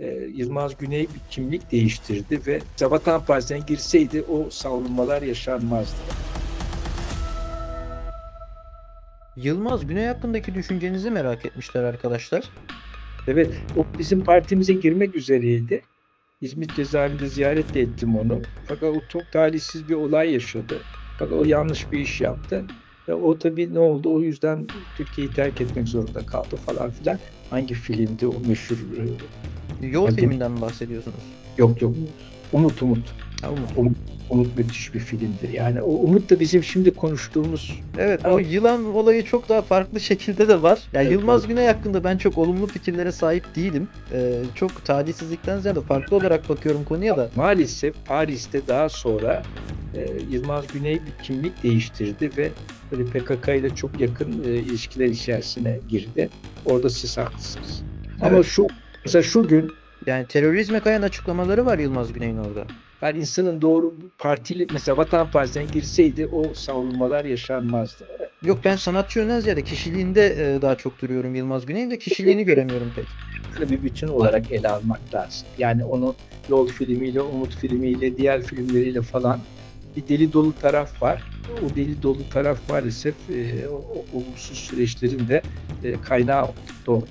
e, Yılmaz Güney bir kimlik değiştirdi ve Vatan Partisi'ne girseydi o savrulmalar yaşanmazdı. Yılmaz Güney hakkındaki düşüncenizi merak etmişler arkadaşlar. Evet, o bizim partimize girmek üzereydi. İzmit cezaevinde ziyaret de ettim onu. Fakat o çok talihsiz bir olay yaşadı. Fakat o yanlış bir iş yaptı. Ve o tabii ne oldu? O yüzden Türkiye'yi terk etmek zorunda kaldı falan filan. Hangi filmdi o meşhur? Yol Hadi. filminden mi bahsediyorsunuz? Yok yok. Umut Umut. Ha, Umut. Umut, müthiş bir filmdir. Yani o Umut da bizim şimdi konuştuğumuz Evet o Ama- yılan olayı çok daha farklı şekilde de var. Yani Evet, Yılmaz evet. Güney hakkında ben çok olumlu fikirlere sahip değilim. Ee, çok talihsizlikten ziyade farklı olarak bakıyorum konuya da. Maalesef Paris'te daha sonra e, Yılmaz Güney bir kimlik değiştirdi ve böyle PKK ile çok yakın e, ilişkiler içerisine girdi. Orada siz haklısınız. Ama Evet. şu mesela şu gün Yani terörizme kayan açıklamaları var Yılmaz Güney'in orada. yani insanın doğru partili mesela Vatan Partisi'ne girseydi o savunmalar yaşanmazdı. Yok ben sanatçı yönden ziyade kişiliğinde e, daha çok duruyorum Yılmaz Güney'in de kişiliğini göremiyorum pek. Bir bütün olarak ele almak lazım. Yani onu Yol filmiyle, Umut filmiyle, diğer filmleriyle falan bir deli dolu taraf var. O deli dolu taraf maalesef e, o, o olumsuz süreçlerin de e, kaynağı oldu.